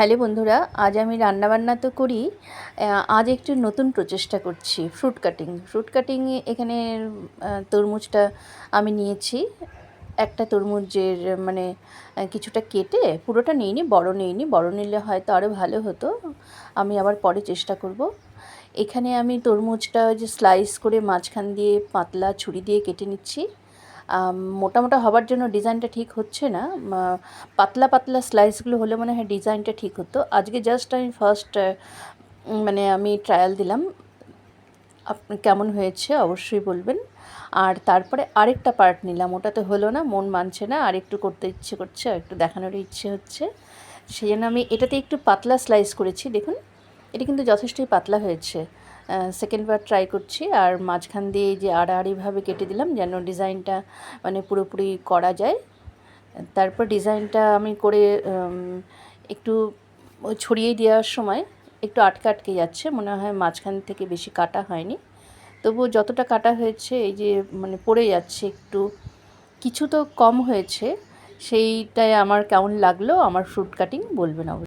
Hello বন্ধুরা, আজ আমি রান্নাবান্না তো করি আজ একটু নতুন প্রচেষ্টা করছি ফ্রুট কাটিং ফ্রুট কাটিং এখানে তরমুজটা আমি নিয়েছি। একটা তরমুজের মানে কিছুটা কেটে, পুরোটা নিইনি, বড় নিইনি, বড় নিলে হয়তো আরও ভালো হতো। আমি আবার পরে চেষ্টা করব। এখানে আমি তরমুজটা যে স্লাইস করে মাঝখান দিয়ে পাতলা ছুরি দিয়ে কেটে নিচ্ছি। মোটা মোটা হবার জন্য ডিজাইনটা ঠিক হচ্ছে না। পাতলা পাতলা স্লাইসগুলো হলে মনে হয় ডিজাইনটা ঠিক হতো। আজকে জাস্ট আমি ফার্স্ট মানে আমি ট্রায়াল দিলাম। কেমন হয়েছে অবশ্যই বলবেন। আর তারপরে আরেকটা পার্ট নিলাম। ওটা তো হলো না, মন মানছে না, আর একটু করতে ইচ্ছে করছে, আর একটু দেখানোর ইচ্ছে হচ্ছে। সেই জন্য আমি এটাতে একটু পাতলা স্লাইস করেছি, দেখুন। এটা কিন্তু যথেষ্টই পাতলা হয়েছে। সেকেন্ড বার ট্রাই করছি আর মাঝখান দিয়ে যে আড়াআড়িভাবে কেটে দিলাম যেন ডিজাইনটা মানে পুরোপুরি করা যায়। তারপর ডিজাইনটা আমি করে একটু ছড়িয়ে দেওয়ার সময় একটু আটকে আটকে যাচ্ছে, মনে হয় মাঝখান থেকে বেশি কাটা হয়নি। তবুও যতটা কাটা হয়েছে, এই যে মানে পড়ে যাচ্ছে একটু, কিছু তো কম হয়েছে, সেইটাই আমার কেমন লাগল, আমার ফ্রুট কাটিং বলবেন অবশ্যই।